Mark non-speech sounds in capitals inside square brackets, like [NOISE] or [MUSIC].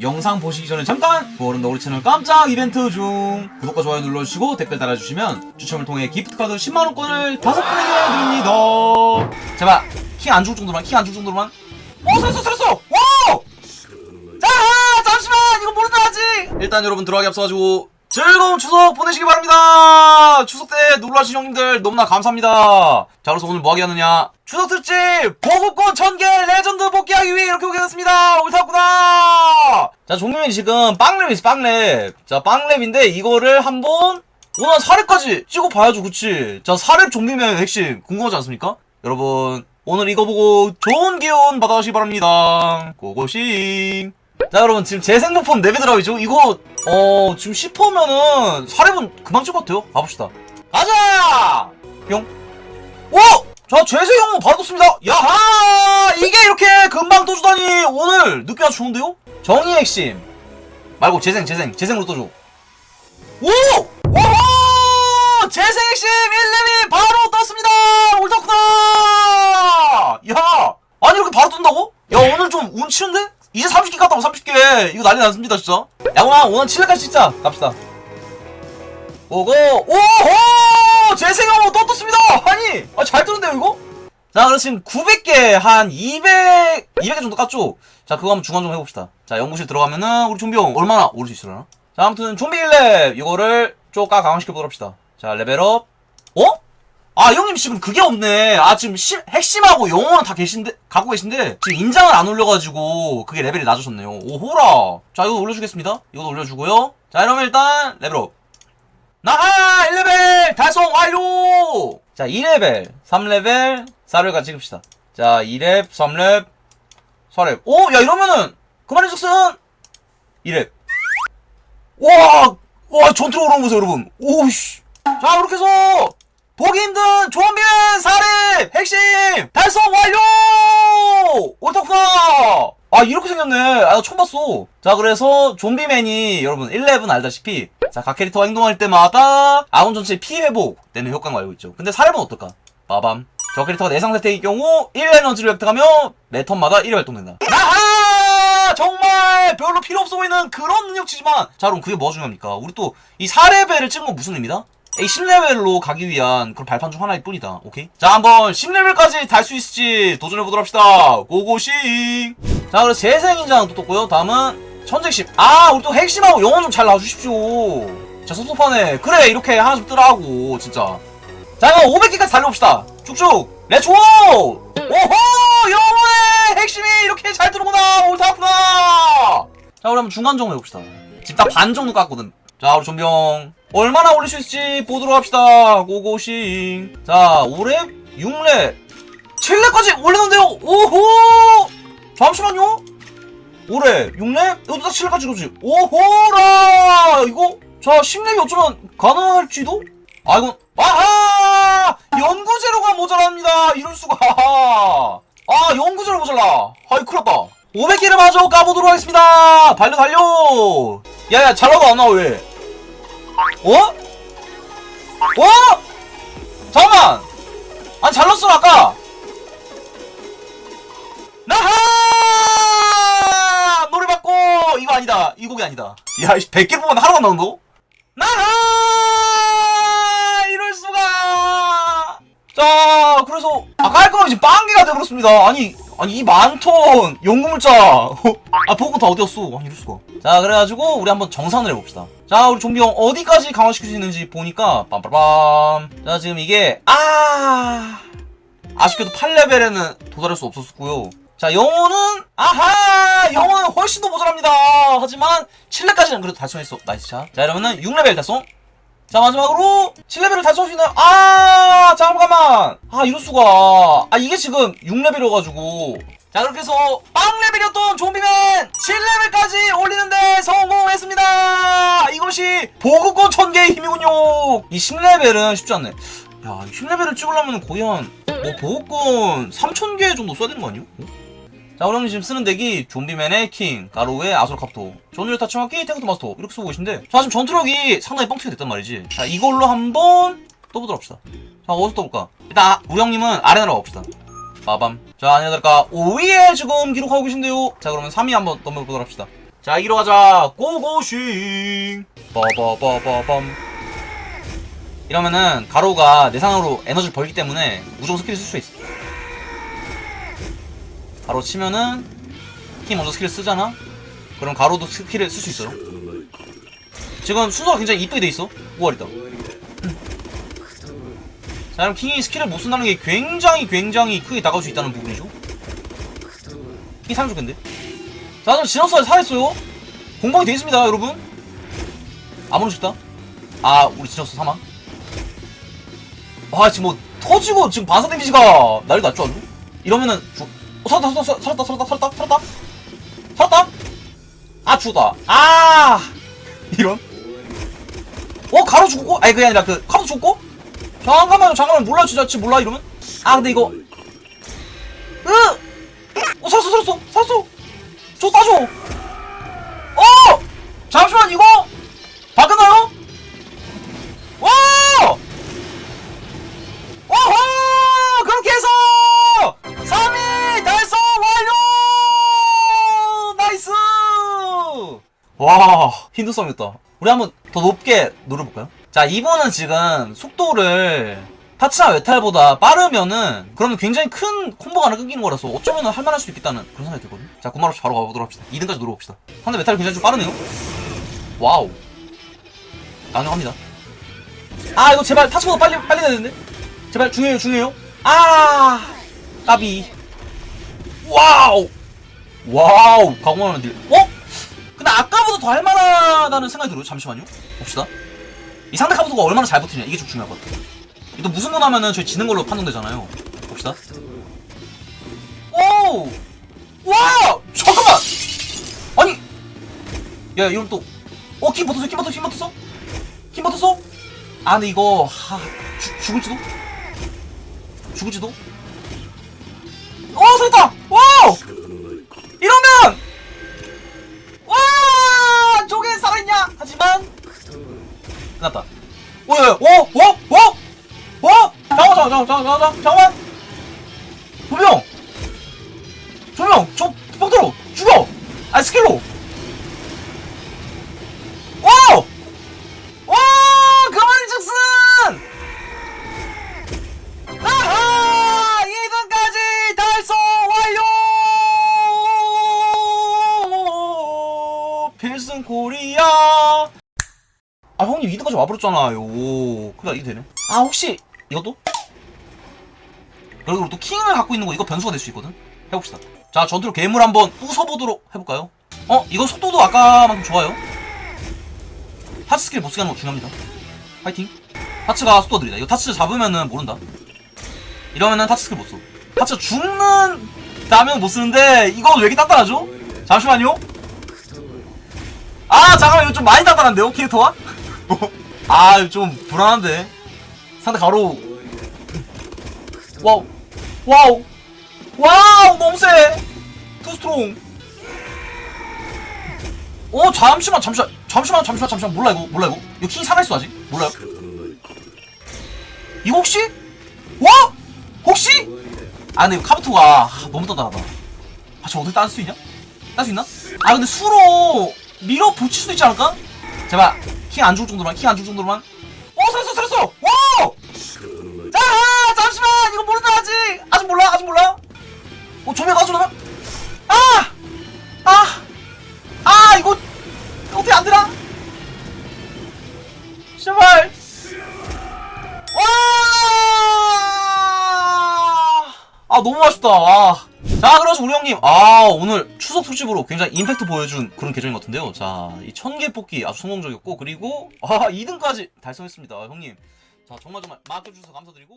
영상 보시기 전에 잠깐! 모른다 우리 채널 깜짝 이벤트 중! 구독과 좋아요 눌러주시고 댓글 달아주시면 추첨을 통해 기프트카드 10만원권을 다섯 분에게 드립니다! 제발! 키안줄 정도만, 키안줄 정도만. 오! 살았어, 살았어! 와! 자! 잠시만! 이거 모른다 하지! 일단 여러분 들어가기 앞서가지고 즐거운 추석 보내시기 바랍니다! 추석 때 놀러와주신 형님들 너무나 감사합니다! 자, 그래서 오늘 뭐하게 하느냐? 추석 특집! 보급권 1000개 레전드 복귀하기 위해 이렇게 오게 됐습니다! 옳다구나! 자, 종류이 지금 빵랩이 있어, 빵랩. 자, 빵랩인데 이거를 한번 오늘 4랩까지 찍어봐야죠, 그치? 자, 4랩 좀비면 핵심 궁금하지 않습니까? 여러분, 오늘 이거 보고 좋은 기운 받아가시기 바랍니다. 고고싱! 자 여러분 지금 제 생각폰 레벨드라이죠? 이거 어 지금 10호면은 4렙은 금방 찍을 것 같아요. 가봅시다. 가자! 뿅 오! 자 재세형 받았습니다. 야하! 이게 이렇게 금방 떠주다니 오늘 느낌 아주 좋은데요? 정의 핵심. 말고 재생 재생. 재생으로 떠줘. 오! 오호! 재생 핵심 1렙이 바로 떴습니다. 옳다구나 야 아니 이렇게 바로 뜬다고? 야 오늘 좀 운치는데? 이제 30개 깠다고 30개. 이거 난리 났습니다 진짜. 야구나 오늘 7회까지 찍자 갑시다. 오고 오호! 재생형으로 또 떴습니다! 아니 아, 잘 뜨는데요 이거? 자 그럼 지금 900개 한 200, 200개 정도 깠죠? 자 그거 한번 중간 좀 해봅시다. 자 연구실 들어가면은 우리 좀비형 얼마나 오를 수 있으려나? 자 아무튼 좀비 1렙 이거를 쪼까 강화시켜보도록 합시다. 자 레벨업. 어? 아 형님 지금 그게 없네. 아 지금 시- 핵심하고 영웅은 다 계신데 갖고 계신데 지금 인장을 안 올려가지고 그게 레벨이 낮아졌네요. 오호라. 자 이거 올려주겠습니다. 이거 올려주고요. 자 이러면 일단 레벨업. 나하! 1레벨! 달성 완료! 자 2레벨 3레벨 4렙까지 찍읍시다. 자 2렙 3렙 4렙. 오야 이러면은 그만의 즉슨 2렙. 와, 와, 전투로 오는 거 보세요, 여러분. 오우씨. 자, 그렇게 해서, 보기 힘든 좀비맨 사례 핵심 달성 완료! 옳다구나! 아, 이렇게 생겼네. 아, 나 처음 봤어. 자, 그래서 좀비맨이 여러분 1렙은 알다시피 자, 각 캐릭터가 행동할 때마다 아군 전체 피 회복 되는 효과가 알고 있죠. 근데 사렙은 어떨까? 빠밤. 저 캐릭터가 내상 상태일 경우 1에너지를 획득하며 매 턴마다 1회 활동된다. 나하! 정말 별로 필요 없어 보이는 그런 능력치지만 자 그럼 그게 뭐가 중요합니까? 우리 또 이 4레벨을 찍은 건 무슨 의미다? 이 10레벨로 가기 위한 그런 발판 중 하나일 뿐이다. 오케이? 자 한번 10레벨까지 달 수 있을지 도전해보도록 합시다. 고고싱! 자 그래서 재생인장 또 떴고요. 다음은 천재심. 아 우리 또 핵심하고 영혼 좀 잘 나와주십시오. 자 섭섭하네. 그래 이렇게 하나 좀 뜨라고 진짜. 자 그럼 500개까지 달려봅시다 쭉쭉 렛츠고 오호 영혼의 핵심이 이렇게 잘 들어오구나 옳다구나 자 우리 한번 중간 정도 해봅시다 지금 딱 반 정도 깠거든 자 우리 좀비형 얼마나 올릴 수 있을지 보도록 합시다. 고고싱. 자 5렙 6렙 7렙까지 올렸는데요. 오호! 잠시만요. 5렙 6렙 여기도 딱 7렙까지 찍었지. 오호라! 이거? 자 10렙이 어쩌면 가능할지도? 아 이건 아하! 연구재료가 모자랍니다. 이럴 수가. 아 연구재료 모자라. 아이 큰일 났다. 500개를 마저 까보도록 하겠습니다. 달려 달려! 야 야 잘 나와 안 나와 왜 어? 어? 잠깐만! 아니 잘 넣었어 아까! 나하! 노래 받고! 이거 아니다. 이 곡이 아니다. 야 100개 뽑았는데 하나만 나온다고? 나하! 이럴 수가! 자 그래서 아 깔끔하게 지금 빵개가 되버렸습니다. 아니 아니 이 많던 연구물자. [LAUGHS] 아 보고 다 어디였어? 아니 이럴 수가. 자 그래가지고 우리 한번 정산을 해봅시다. 자 우리 좀비 형 어디까지 강화시킬 수 있는지 보니까 빰빰빰 자 지금 이게 아! 아쉽게도 8레벨에는 도달할 수 없었고요. 자 영혼은 아하! 영혼은 훨씬 더 모자랍니다. 하지만 7레까지는 그래도 달성했어. 나이스 샷자 이러면은 6레벨 달성 자 마지막으로 7레벨을 달성할 수 있나요? 아 잠깐만. 아 이럴수가. 아 이게 지금 6레벨이어가지고. 자 그렇게 해서 빵레벨이었던 좀비맨 7레벨까지 올리는데 성공했습니다. 이것이 보급권 1000개의 힘이군요. 이 10레벨은 쉽지 않네. 야 10레벨을 찍으려면 거의 한뭐 보급권 3000개 정도 써야 되는 거 아니에요? 어? 자 그럼 지금 쓰는 덱이 좀비맨의 킹, 가로우의 아솔 캅토, 조니를 타치마키, 탱크토 마스터 이렇게 쓰고 계신데 자 지금 전투력이 상당히 뻥튀기 됐단 말이지. 자 이걸로 한번 떠보도록 합시다. 자 어디서 떠볼까? 일단 우리 형님은 아레나로 가봅시다. 빠밤. 자 안녕하십니까. 5위에 지금 기록하고 계신데요. 자 그러면 3위 한번 넘어보도록 합시다. 자 이기러 가자. 고고싱. 빠바바바밤. 이러면은 가로가 내상으로 에너지를 벌기 때문에 무조건 스킬을 쓸 수 있어 가로 치면은 키 먼저 스킬을 쓰잖아? 그럼 가로도 스킬을 쓸 수 있어요. 지금 순서가 굉장히 이쁘게 돼 있어. 5월이다. 자 그럼 킹이 스킬을 못 쓴다는 게 굉장히 굉장히 크게 다가올 수 있다는 부분이죠. 킹이 살면 좋겠는데. 자 그럼 지너스가 살아있어요. 공방이 돼 있습니다 여러분. 아무런 싶다. 아 우리 지너스 사망. 아 지금 뭐 터지고 지금 반사 데미지가 난리 났죠 아주? 이러면은 죽 어, 살았다 살았다 살았다 살았다 살았다 살았다. 살았다. 아 죽었다. 아! [LAUGHS] 이런? 어 가로 죽었고? 아니 그게 아니라 그 카도 죽었고? 잠깐만 잠깐만 몰라 진짜 진짜 몰라 이러면? 아 근데 이거. 으 어 살았어 살았어 살았어 와 힘든 싸움이었다. 우리 한번 더 높게 노려볼까요? 자 이번은 지금 속도를 타치나 외탈보다 빠르면은 그러면 굉장히 큰 콤보가 하나 끊기는 거라서 어쩌면 할만할 수 있겠다는 그런 생각이 들거든요. 자 군말 없이 바로 가보도록 합시다. 2등까지 노려봅시다. 상대 외탈이 굉장히 좀 빠르네요. 와우. 가능합니다. 아 이거 제발 타치보다 빨리 빨리 내야 되는데? 제발 중요해요 중요해요. 아 까비. 와우. 와우. 가공하면 딜. 어? 더 할만하다는 생각이 들어요 잠시만요 봅시다 이 상대 카부도가 얼마나 잘 버티냐 이게 좀 중요할 것 같아요 또 무슨 건 하면은 저희 지는 걸로 판단되잖아요 봅시다 오! 와! 잠깐만! 아니! 야 이건 또 어? 킴 버텼어 킴 버텼어 킴 버텼어? 킴 버텼어? 아 근데 이거 하... 죽, 죽을지도? 죽을지도? 어 살았다! 와우! 이러면! 와! 저게 살아있냐? 하지만 끝났다 오, 오, 오, 오, 오! 잠깐만, 잠깐만, 잠깐만, 잠깐만, 잠깐만! 조명! 조명! 저, 뻥들어! 죽여! 아, 스킬로! 오! 오! 그만이 즉슨! 아하! 2등까지 달성 완료! 필승 코리아! 아 형님 2등까지 와버렸잖아요. 그래 이게 되네. 아 혹시 이것도? 그리고 또 킹을 갖고 있는 거 이거 변수가 될 수 있거든? 해봅시다. 자 전투로 괴물 한번 부숴보도록 해볼까요? 어? 이거 속도도 아까만큼 좋아요. 타츠 스킬 못 쓰게 하는 거 중요합니다. 파이팅. 타츠가 속도 느리다. 이거 타츠 잡으면은 모른다. 이러면은 타츠 스킬 못써 타츠 죽는 다면 못 쓰는데 이거 왜 이렇게 단단하죠? 잠시만요. 아 잠깐만. 이거 좀 많이 단단한데요 캐릭터 가? 아, 좀 불안한데. 상대 가로. 와우. 와우. 와우, 너무 세. 투스트롱. 어, 잠시만, 잠시만. 잠시만, 잠시만, 잠시만. 몰라, 이거. 몰라, 이거. 이거 킹이 살아있어, 아직. 몰라요. 이거 혹시? 와? 혹시? 아, 근데 이거 카부토가 아, 너무 단단하다. 아, 저 어떻게 딸 수 있냐? 딸 수 있나? 아, 근데 수로 밀어 붙일 수도 있지 않을까? 제발 킹안 죽을 정도만 킹안 죽을 정도만. 어 살았어 살았어! 와우! 자 아, 잠시만! 이거 모른다 아직! 아직 몰라 아직 몰라? 어 조명 가서 나 아아! 아 이거 어떻게 안 되나? 제발! 와 아 너무 아쉽다. 아. 자 그래서 우리 형님 아 오늘 추석 특집으로 굉장히 임팩트 보여준 그런 계정인 것 같은데요. 자이 천개 뽑기 아주 성공적이었고 그리고 아 2등까지 달성했습니다 형님. 자 정말 정말 맡겨주셔서 감사드리고